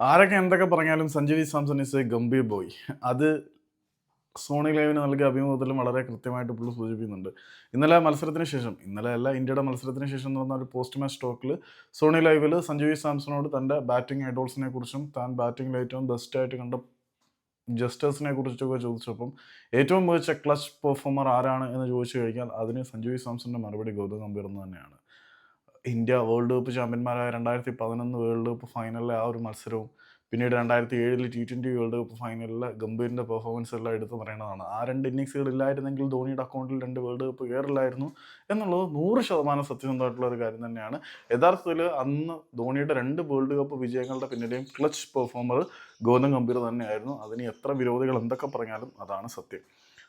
ആരൊക്കെ എന്തൊക്കെ പറഞ്ഞാലും Sanju V Samson is a gambhir boy. അത് സോണി ലൈവിന് നൽകിയ അഭിമുഖത്തിലും വളരെ കൃത്യമായിട്ട് പുള്ളി സൂചിപ്പിക്കുന്നുണ്ട്. ഇന്നലെ മത്സരത്തിന് ശേഷം ഇന്നലെ അല്ല ഇന്ത്യയുടെ മത്സരത്തിന് ശേഷം നടന്ന ഒരു പോസ്റ്റ് മാച്ച് ടോക്കിൽ സോണി ലൈവിൽ സഞ്ജു വി സാംസണോട് തന്റെ ബാറ്റിംഗ് ഐഡോൾസിനെ കുറിച്ചും താൻ ബാറ്റിംഗിൽ ഏറ്റവും ബെസ്റ്റായിട്ട് കണ്ട ജസ്റ്റേഴ്സിനെ കുറിച്ചൊക്കെ ചോദിച്ചപ്പം ഏറ്റവും മികച്ച ക്ലച്ച് പെർഫോമർ ആരാണ് എന്ന് ചോദിച്ചു കഴിഞ്ഞാൽ അതിന് സഞ്ജു വി മറുപടി ഗൗതം ഗംഭീർ എന്ന് തന്നെയാണ്. ഇന്ത്യ വേൾഡ് കപ്പ് ചാമ്പ്യന്മാരായ രണ്ടായിരത്തി പതിനൊന്ന് വേൾഡ് കപ്പ് ഫൈനലിലെ ആ ഒരു മത്സരവും പിന്നീട് രണ്ടായിരത്തി ഏഴിൽ ടി ട്വന്റി വേൾഡ് കപ്പ് ഫൈനലിൽ ഗംഭീറിന്റെ പെർഫോമൻസ് എല്ലാം എടുത്തു പറയുന്നതാണ്. ആ രണ്ട് ഇന്നിങ്സുകൾ ഇല്ലായിരുന്നെങ്കിൽ ധോണിയുടെ അക്കൗണ്ടിൽ രണ്ട് വേൾഡ് കപ്പ് കയറില്ലായിരുന്നു എന്നുള്ളത് നൂറ് ശതമാനം സത്യസന്ധമായിട്ടുള്ള ഒരു കാര്യം തന്നെയാണ്. യഥാർത്ഥത്തിൽ അന്ന് ധോണിയുടെ രണ്ട് വേൾഡ് കപ്പ് വിജയങ്ങളുടെ പിന്നിലെയും ക്ലച്ച് പെർഫോമർ ഗൗതം ഗംഭീർ തന്നെയായിരുന്നു. അതിന് എത്ര വിരോധികൾ എന്തൊക്കെ പറഞ്ഞാലും അതാണ് സത്യം.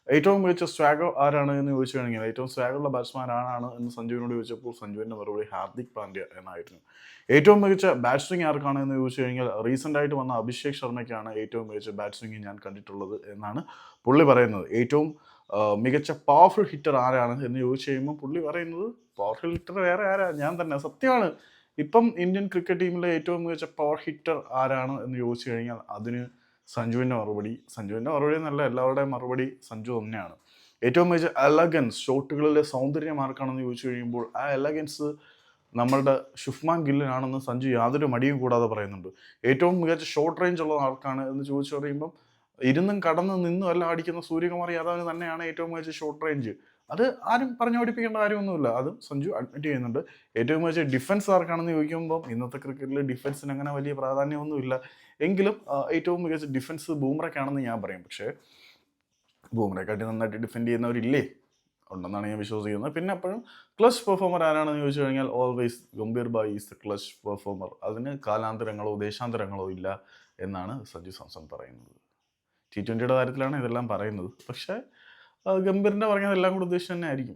ഏറ്റവും മികച്ച സ്വാഗോ ആരാണ് എന്ന് ചോദിച്ചു കഴിഞ്ഞാൽ ഏറ്റവും സ്വാഗുള്ള ബാറ്റ്സ്മാൻ ആരാണ് എന്ന് സഞ്ജുവിനോട് ചോദിച്ചപ്പോൾ സഞ്ജുവിന്റെ മറുപടി ഹാർദിക് പാണ്ഡ്യ എന്നായിരുന്നു. ഏറ്റവും മികച്ച ബാറ്റ്സിംഗ് ആർക്കാണ് എന്ന് ചോദിച്ചു കഴിഞ്ഞാൽ റീസെന്റ് ആയിട്ട് വന്ന അഭിഷേക് ശർമ്മയ്ക്കാണ് ഏറ്റവും മികച്ച ബാറ്റ്സ്വിംഗ് ഞാൻ കണ്ടിട്ടുള്ളത് എന്നാണ് പുള്ളി പറയുന്നത്. ഏറ്റവും മികച്ച പവർഫുൾ ഹിറ്റർ ആരാണ് എന്ന് ചോദിച്ചു കഴിയുമ്പോൾ പുള്ളി പറയുന്നത് പവർഫുൾ ഹിറ്റർ വേറെ ആരാ? ഞാൻ തന്നെ. സത്യമാണ്. ഇപ്പം ഇന്ത്യൻ ക്രിക്കറ്റ് ടീമിലെ ഏറ്റവും മികച്ച പവർ ഹിറ്റർ ആരാണ് എന്ന് ചോദിച്ചു കഴിഞ്ഞാൽ അതിന് സഞ്ജുവിന്റെ മറുപടി സഞ്ജുവിന്റെ മറുപടി എന്നല്ല എല്ലാവരുടെയും മറുപടി സഞ്ജു തന്നെയാണ്. ഏറ്റവും മികച്ച അലഗൻസ് ഷോട്ടുകളിലെ സൗന്ദര്യം ആർക്കാണെന്ന് ചോദിച്ചു കഴിയുമ്പോൾ ആ എലഗൻസ് നമ്മളുടെ ഷുഫ്മാൻ ഗില്ലിനാണെന്ന് സഞ്ജു യാതൊരു മടിയും കൂടാതെ പറയുന്നുണ്ട്. ഏറ്റവും മികച്ച ഷോർട്ട് റേഞ്ച് ഉള്ള ആൾക്കാണ് എന്ന് ചോദിച്ചു പറയുമ്പം ഇരുന്നും കടന്ന് നിന്നും എല്ലാം അടിക്കുന്ന സൂര്യകുമാർ യാദവിന് തന്നെയാണ് ഏറ്റവും മികച്ച ഷോർട്ട് റേഞ്ച് അത് ആരും പറഞ്ഞു പഠിപ്പിക്കേണ്ട കാര്യമൊന്നുമില്ല. അത് സഞ്ജു അഡ്മിറ്റ് ചെയ്യുന്നുണ്ട്. ഏറ്റവും മികച്ച ഡിഫൻസ് ആർക്കാണെന്ന് ചോദിക്കുമ്പോൾ ഇന്നത്തെ ക്രിക്കറ്റിൽ ഡിഫൻസിന് അങ്ങനെ വലിയ പ്രാധാന്യമൊന്നുമില്ല. എങ്കിലും ഏറ്റവും മികച്ച ഡിഫൻസ് ബൂമറക്കാണെന്ന് ഞാൻ പറയും. പക്ഷേ ബൂമറക്കാട്ടി നന്നായിട്ട് ഡിഫെൻഡ് ചെയ്യുന്നവരില്ലേ? ഉണ്ടെന്നാണ് ഞാൻ വിശ്വസിക്കുന്നത്. പിന്നെ അപ്പോഴും ക്ലച്ച് പെർഫോമർ ആരാണെന്ന് ചോദിച്ചു കഴിഞ്ഞാൽ ഓൾവേസ് ഗംഭീർ ബായ് ഈസ് ദ ക്ലച്ച് പെർഫോമർ അതിന് കാലാന്തരങ്ങളോ ദേശാന്തരങ്ങളോ ഇല്ല എന്നാണ് സഞ്ജു സാംസൺ പറയുന്നത്. ടി ട്വന്റിയുടെ കാര്യത്തിലാണ് ഇതെല്ലാം പറയുന്നത്. പക്ഷേ ഗംഭീറിന്റെ പറഞ്ഞതെല്ലാം കൂടെ ഉദ്ദേശിച്ച് തന്നെ ആയിരിക്കും.